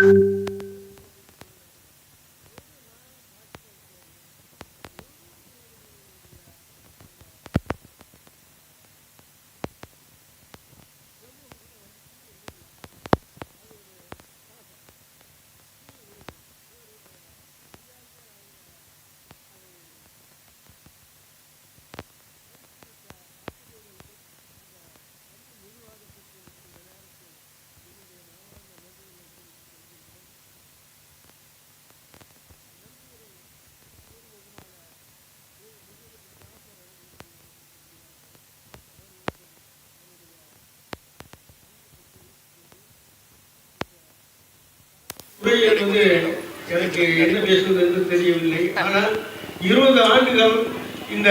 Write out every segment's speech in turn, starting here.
you உரை என்பது எனக்கு என்ன பேசுவது என்று தெரியவில்லை. ஆனால் இருபது ஆண்டுகள் இந்த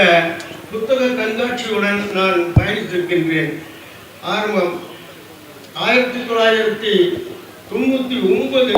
புத்தக கண்காட்சியுடன் நான் பயணித்திருக்கின்றேன். ஆரம்பம் ஆயிரத்தி தொள்ளாயிரத்தி தொண்ணூற்றி ஒன்பது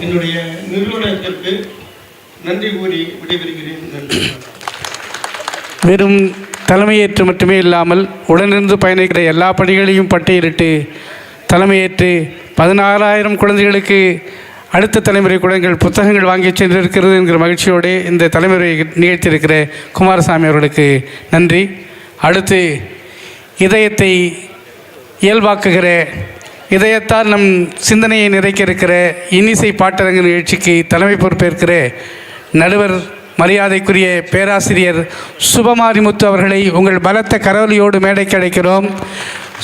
என்னுடைய நிறுவனத்திற்கு நன்றி கூறி விடைபெறுகிறேன். நன்றி. வெறும் தலைமையேற்று மட்டுமே இல்லாமல் உடனிருந்து பயணிக்கிற எல்லா பணிகளையும் பட்டியலிட்டு தலைமையேற்று பதினாறாயிரம் குழந்தைகளுக்கு அடுத்த தலைமுறை குழந்தைகள் புத்தகங்கள் வாங்கி சென்றிருக்கிறது என்கிற மகிழ்ச்சியோடு இந்த தலைமுறை நிகழ்த்தியிருக்கிற குமாரசாமி அவர்களுக்கு நன்றி. அடுத்து இதயத்தை இயல்பாக்குகிற இதயத்தால் நம் சிந்தனையை நிறைக்க இருக்கிற இன்னிசை பாட்டரங்க நிகழ்ச்சிக்கு தலைமை பொறுப்பேற்கிற நடுவர் மரியாதைக்குரிய பேராசிரியர் சுபமாரிமுத்து அவர்களை உங்கள் பலத்த கரவலியோடு மேடைக்கு அழைக்கிறோம்.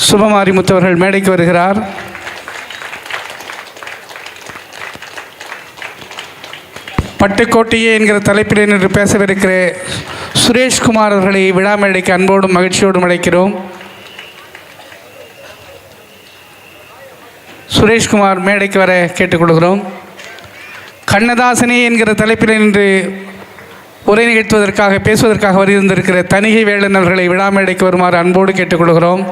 சுபமாரிமுத்து அவர்கள் மேடைக்கு வருகிறார். பட்டுக்கோட்டையே என்கிற தலைப்பில் நின்று பேசவிருக்கிற சுரேஷ்குமார் அவர்களை விழா மேடைக்கு அன்போடும் மகிழ்ச்சியோடும் அழைக்கிறோம். சுரேஷ்குமார் மேடைக்கு வர கேட்டுக்கொள்கிறோம். கண்ணதாசனே என்கிற தலைப்பில் இன்று உரை நிகழ்த்துவதற்காக பேசுவதற்காக வருகின்றிருக்கிற தணிகை வேளன் அவர்களை விழா மேடைக்கு வருமாறு அன்போடு கேட்டுக்கொள்கிறோம்.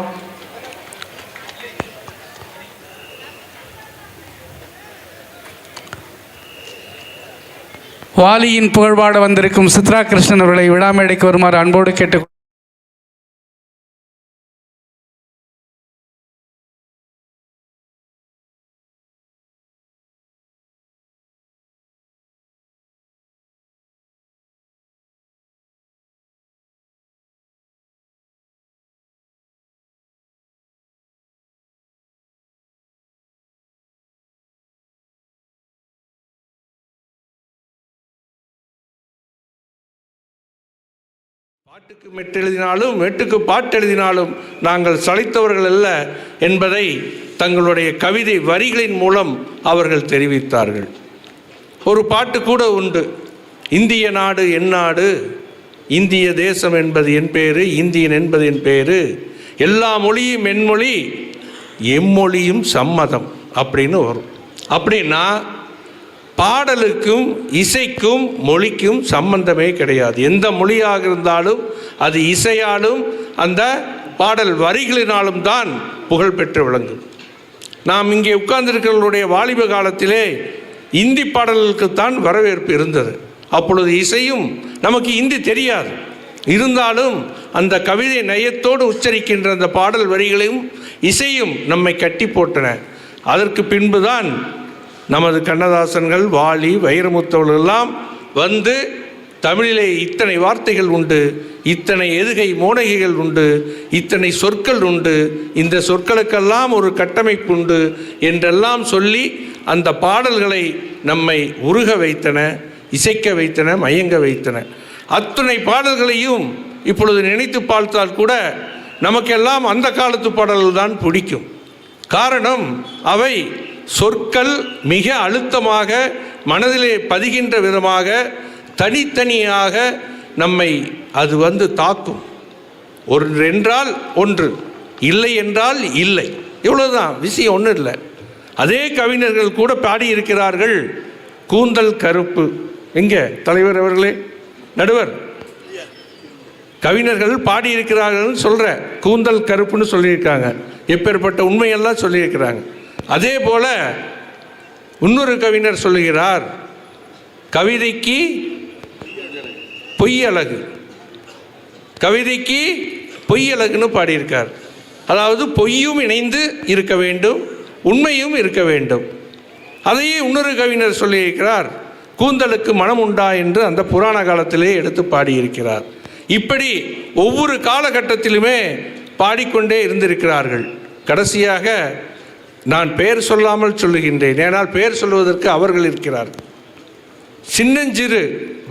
வாலியின் புகழ்பாட வந்திருக்கும் சித்ரா கிருஷ்ணன் அவர்களை விழா மேடைக்கு வருமாறு அன்போடு கேட்டு பாட்டுக்கு மெட்டெழுதினாலும் மெட்டுக்கு பாட்டு எழுதினாலும் நாங்கள் சளைத்தவர்கள் அல்ல என்பதை தங்களுடைய கவிதை வரிகளின் மூலம் அவர்கள் தெரிவித்தார்கள். ஒரு பாட்டு கூட உண்டு. இந்திய நாடு என் நாடு இந்திய தேசம் என்பது என் பேரு இந்தியன் என்பது என் பேரு எல்லா மொழியும் என் மொழி எம்மொழியும் சம்மதம் அப்படின்னு வரும். அப்படின்னா பாடலுக்கும் இசைக்கும் மொழிக்கும் சம்பந்தமே கிடையாது. எந்த மொழியாக இருந்தாலும் அது இசையாலும் அந்த பாடல் வரிகளினாலும் தான் புகழ் பெற்று விளங்கும். நாம் இங்கே உட்கார்ந்திருக்கிறவர்களுடைய வாலிப காலத்திலே இந்தி பாடல்களுக்குத்தான் வரவேற்பு இருந்தது. அப்பொழுது இசையும் நமக்கு இந்தி தெரியாது. இருந்தாலும் அந்த கவிதை நயத்தோடு உச்சரிக்கின்ற அந்த பாடல் வரிகளையும் இசையும் நம்மை கட்டி போட்டன. அதற்கு பின்புதான் நமது கண்ணதாசன்கள் வாலி வைரமுத்தவர்கள் எல்லாம் வந்து தமிழிலே இத்தனை வார்த்தைகள் உண்டு இத்தனை எதுகை மோனகைகள் உண்டு இத்தனை சொற்கள் உண்டு இந்த சொற்களுக்கெல்லாம் ஒரு கட்டமைப்பு உண்டு என்றெல்லாம் சொல்லி அந்த பாடல்களை நம்மை உருக வைத்தன இசைக்க வைத்தன மயங்க வைத்தன. அத்துணை பாடல்களையும் இப்பொழுது நினைத்து பார்த்தால் கூட நமக்கெல்லாம் அந்த காலத்து பாடல்கள் தான் பிடிக்கும். காரணம் அவை சொற்கள் மிக அழுத்தமாக மனதிலே பதிகின்ற விதமாக தனித்தனியாக நம்மை அது வந்து தாக்கும். ஒன்று என்றால் ஒன்று இல்லை என்றால் இல்லை. இவ்வளவுதான் விஷயம் ஒன்றும் இல்லை. அதே கவிஞர்கள் கூட பாடியிருக்கிறார்கள் கூந்தல் கருப்பு. எங்கே? தலைவர் அவர்களே நடுவர். கவிஞர்கள் பாடியிருக்கிறார்கள் சொல்கிற கூந்தல் கருப்புன்னு சொல்லியிருக்காங்க. எப்பேற்பட்ட உண்மையெல்லாம் சொல்லியிருக்கிறாங்க. அதே போல இன்னொரு கவிஞர் சொல்லுகிறார் கவிதைக்கு பொய்யழகு. கவிதைக்கு பொய்யழகுன்னு பாடியிருக்கார். அதாவது பொய்யும் இணைந்து இருக்க வேண்டும் உண்மையும் இருக்க வேண்டும். அதையே இன்னொரு கவிஞர் சொல்லியிருக்கிறார் கூந்தலுக்கு மனம் உண்டா? என்று அந்த புராண காலத்திலே எடுத்து பாடியிருக்கிறார். இப்படி ஒவ்வொரு காலகட்டத்திலுமே பாடிக்கொண்டே இருந்திருக்கிறார்கள். கடைசியாக நான் பெயர் சொல்லாமல் சொல்லுகின்றேன். ஏனால் பெயர் சொல்வதற்கு அவர்கள் இருக்கிறார். சின்னஞ்சிறு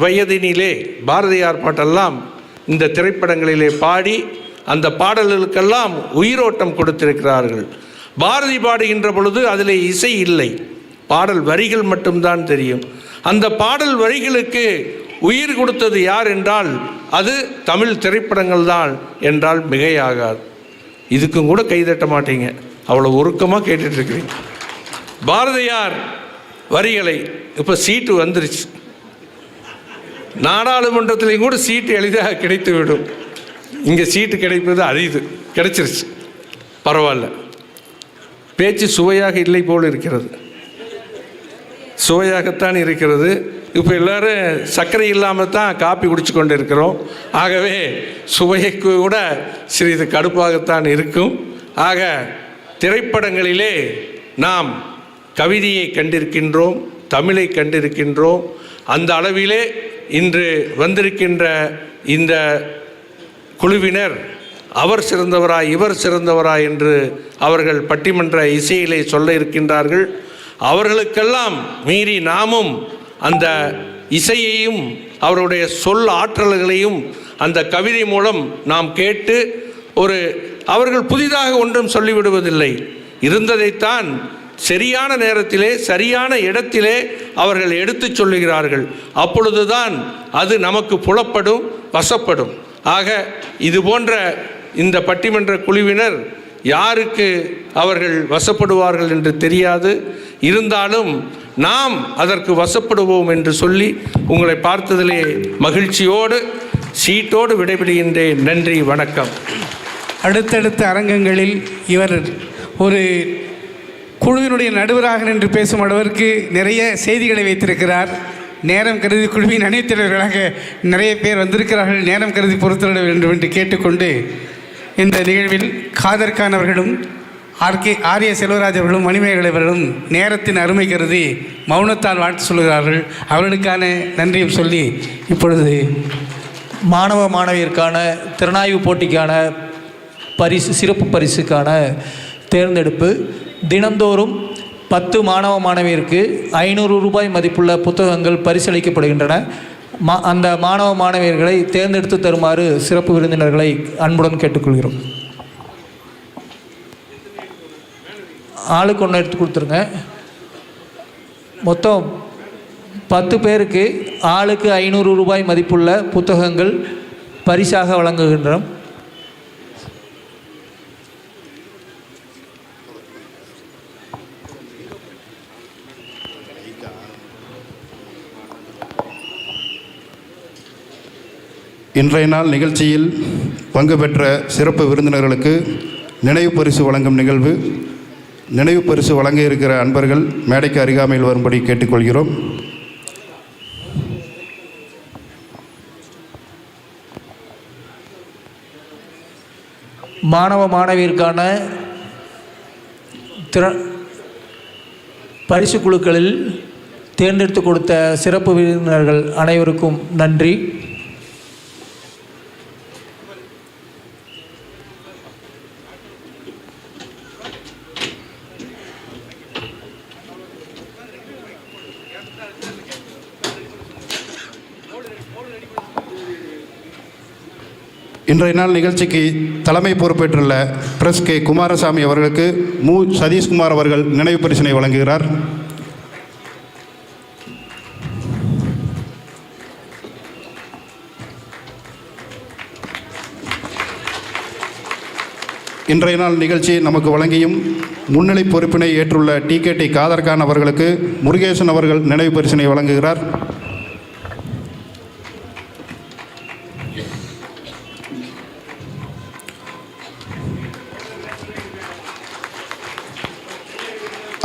வயதினிலே பாரதியார் பாட்டெல்லாம் இந்த திரைப்படங்களிலே பாடி அந்த பாடல்களுக்கெல்லாம் உயிரோட்டம் கொடுத்திருக்கிறார்கள். பாரதி பாடுகின்ற பொழுது அதில் இசை இல்லை. பாடல் வரிகள் மட்டும்தான் தெரியும். அந்த பாடல் வரிகளுக்கு உயிர் கொடுத்தது யார் என்றால் அது தமிழ் திரைப்படங்கள் தான் என்றால் மிகையாகாது. இதுக்கும் கூட கைதட்ட மாட்டீங்க. அவ்வளோ உருக்கமாக கேட்டுட்ருக்கிறீங்க. பாரதியார் வரிகளை இப்போ சீட்டு வந்துருச்சு. நாடாளுமன்றத்திலையும் கூட சீட்டு எளிதாக கிடைத்து விடும் இங்கே சீட்டு கிடைப்பது அரிது கிடைச்சிருச்சு. பரவாயில்ல. பேச்சு சுவையாக இல்லை போல் இருக்கிறது. சுவையாகத்தான் இருக்கிறது. இப்போ எல்லாரும் சர்க்கரை இல்லாமல் தான் காப்பி குடிச்சு கொண்டு இருக்கிறோம் ஆகவே சுவைக்கு கூட சிறிது கடுப்பாகத்தான் இருக்கும். ஆக திரைப்படங்களிலே நாம் கவிதையை கண்டிருக்கின்றோம் தமிழை கண்டிருக்கின்றோம். அந்த அளவிலே இன்று வந்திருக்கின்ற இந்த குழுவினர் அவர் சிறந்தவரா இவர் சிறந்தவரா என்று அவர்கள் பட்டிமன்ற இசையிலே சொல்ல இருக்கின்றார்கள். அவர்களுக்கெல்லாம் மீறி நாமும் அந்த இசையையும் அவருடைய சொல் ஆற்றல்களையும் அந்த கவிதை மூலம் நாம் கேட்டு ஒரு அவர்கள் புதிதாக ஒன்றும் சொல்லிவிடுவதில்லை. இருந்ததைத்தான் சரியான நேரத்திலே சரியான இடத்திலே அவர்கள் எடுத்துச் சொல்லுகிறார்கள். அப்பொழுதுதான் அது நமக்கு புலப்படும் வசப்படும். ஆக இது போன்ற இந்த பட்டிமன்ற குழுவினர் யாருக்கு அவர்கள் வசப்படுவார்கள் என்று தெரியாது. இருந்தாலும் நாம் அதற்கு வசப்படுவோம் என்று சொல்லி உங்களை பார்த்ததிலே மகிழ்ச்சியோடு சீட்டோடு விடைபெறுகின்றேன். நன்றி வணக்கம். அடுத்தடுத்த அரங்கங்களில் இவர் ஒரு குழுவினுடைய நடுவராக நின்று பேசும் அளவிற்கு நிறைய செய்திகளை வைத்திருக்கிறார். நேரம் கருதி குழுவின் அனைத்து தலைவர்களாக நிறைய பேர் வந்திருக்கிறார்கள். நேரம் கருதி பொறுத்துவிட வேண்டும் என்று கேட்டுக்கொண்டு இந்த நிகழ்வில் காதர் அவர்களும் ஆர்கே ஆரிய செல்வராஜ் அவர்களும் மணிமேகலை அவர்களும் நேரத்தின் அருமை கருதி மௌனத்தால் வாழ்த்து சொல்கிறார்கள். அவர்களுக்கான நன்றியும் சொல்லி இப்பொழுது மாணவ மாணவியருக்கான திறனாய்வு போட்டிக்கான பரிசு சிறப்பு பரிசுக்கான தேர்ந்தெடுப்பு. தினந்தோறும் பத்து மாணவ மாணவியருக்கு ஐநூறு ரூபாய் மதிப்புள்ள புத்தகங்கள் பரிசளிக்கப்படுகின்றன. மா அந்த மாணவ மாணவியர்களை தேர்ந்தெடுத்து தருமாறு சிறப்பு விருந்தினர்களை அன்புடன் கேட்டுக்கொள்கிறோம். ஆளுக்கு ஒன்று எடுத்து கொடுத்துருங்க. மொத்தம் பத்து பேருக்கு ஆளுக்கு ஐநூறு ரூபாய் மதிப்புள்ள புத்தகங்கள் பரிசாக வழங்குகின்றோம் இன்றைய நாள் நிகழ்ச்சியில் பங்கு பெற்ற சிறப்பு விருந்தினர்களுக்கு நினைவு பரிசு வழங்கும் நிகழ்வு. நினைவு பரிசு வழங்க இருக்கிற அன்பர்கள் மேடைக்கு அருகாமையில் வரும்படி கேட்டுக்கொள்கிறோம். மாணவ மாணவியிற்கான திற பரிசு குழுக்களில் தேர்ந்தெடுத்து கொடுத்த சிறப்பு விருந்தினர்கள் அனைவருக்கும் நன்றி. இன்றைய நாள் நிகழ்ச்சிக்கு தலைமை பொறுப்பேற்றுள்ள பிரஸ் கே குமாரசாமி அவர்களுக்கு மு. சதீஷ்குமார் அவர்கள் நினைவு பரிசினை வழங்குகிறார். இன்றைய நாள் நிகழ்ச்சி நமக்கு வழங்கியும் முன்னிலை பொறுப்பினை ஏற்றுள்ள டி. கே. டி. காதர்கான் அவர்களுக்கு முருகேசன் அவர்கள் நினைவு பரிசினை வழங்குகிறார்.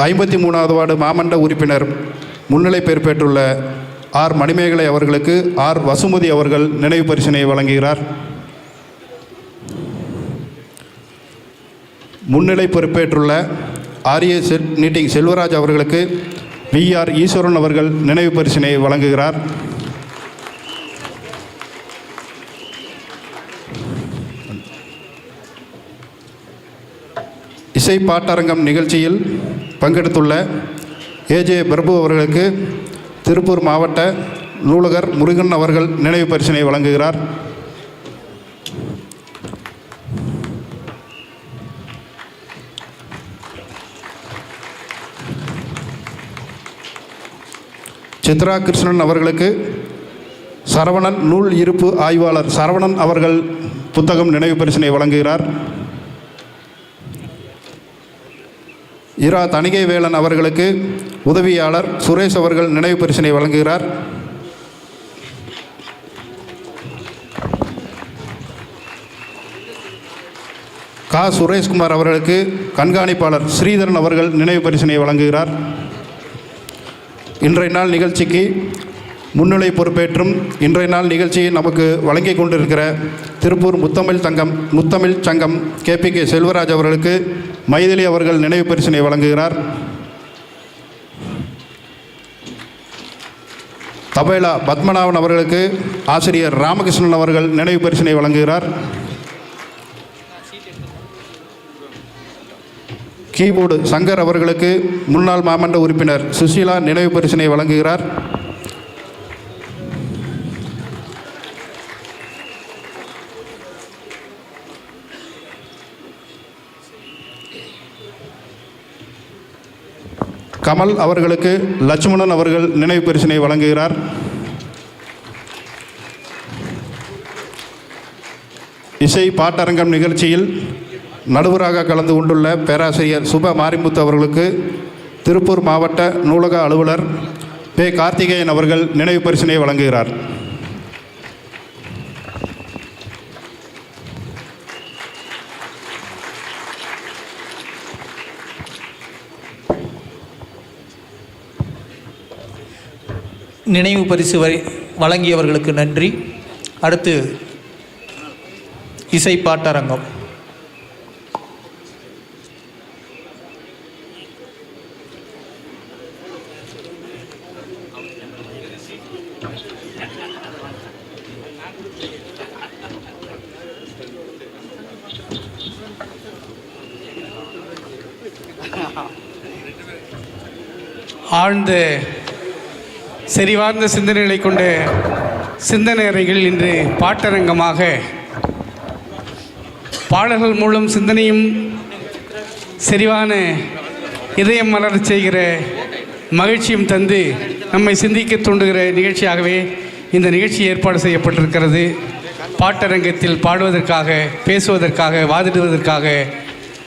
ஐம்பத்தி மூணாவது வார்டு மாமண்ட உறுப்பினர் முன்னிலை பொறுப்பேற்றுள்ள ஆர் மணிமேகலை அவர்களுக்கு ஆர் வசுமதி அவர்கள் நினைவு பரிசினை வழங்குகிறார். முன்னிலை பொறுப்பேற்றுள்ள ஆரிய செல் நீட்டிங் செல்வராஜ் அவர்களுக்கு வி ஆர் ஈஸ்வரன் அவர்கள் நினைவு பரிசினை வழங்குகிறார். இசை பாட்டரங்கம் நிகழ்ச்சியில் பங்கெடுத்துள்ள ஏஜே பிரபு அவர்களுக்கு திருப்பூர் மாவட்ட நூலகர் முருகன் அவர்கள் நினைவு பரிசினை வழங்குகிறார். சித்ரா கிருஷ்ணன் அவர்களுக்கு சரவணன் நூல் இருப்பு ஆய்வாளர் சரவணன் அவர்கள் புத்தகம் நினைவு பரிசினை வழங்குகிறார். இரா தணிகை வேலன் அவர்களுக்கு உதவியாளர் சுரேஷ் அவர்கள் நினைவு பரிசினை வழங்குகிறார். கா. சுரேஷ்குமார் அவர்களுக்கு கண்காணிப்பாளர் ஸ்ரீதரன் அவர்கள் நினைவு பரிசினை வழங்குகிறார். இன்றைய நாள் நிகழ்ச்சிக்கு முன்னிலை பொறுப்பேற்றும் இன்றைய நாள் நிகழ்ச்சியை நமக்கு வழங்கிக் கொண்டிருக்கிற திருப்பூர் முத்தமிழ் தங்கம் முத்தமிழ் சங்கம் கேபி கே. செல்வராஜ் அவர்களுக்கு மைதிலி அவர்கள் நினைவு பரிசினை வழங்குகிறார். தபேலா பத்மநாபன் அவர்களுக்கு ஆசிரியர் ராமகிருஷ்ணன் அவர்கள் நினைவு பரிசினை வழங்குகிறார். கீபோர்டு சங்கர் அவர்களுக்கு முன்னாள் மாமன்ற உறுப்பினர் சுசீலா நினைவு பரிசினை வழங்குகிறார். கமல் அவர்களுக்கு லட்சுமணன் அவர்கள் நினைவு பரிசினை வழங்குகிறார். இசை பாட்டரங்கம் நிகழ்ச்சியில் நடுவராக கலந்து கொண்டுள்ள பேராசிரியர் சுப மாரிமுத்து அவர்களுக்கு திருப்பூர் மாவட்ட நூலக அலுவலர் பே கார்த்திகேயன் அவர்கள் நினைவு பரிசினை வழங்குகிறார். நினைவு பரிசு வரை வழங்கியவர்களுக்கு நன்றி. அடுத்து இசை பாட்டரங்கம். ஆழ்ந்த செறிவார்ந்த சிந்தனைகளை கொண்ட சிந்தனை அறைகள் இன்று பாட்டரங்கமாக பாடல்கள் மூலம் சிந்தனையும் செறிவான இதயம் மலர் செய்கிற மகிழ்ச்சியும் தந்து நம்மை சிந்திக்க தூண்டுகிற நிகழ்ச்சியாகவே இந்த நிகழ்ச்சி ஏற்பாடு செய்யப்பட்டிருக்கிறது. பாட்டரங்கத்தில் பாடுவதற்காக பேசுவதற்காக வாதிடுவதற்காக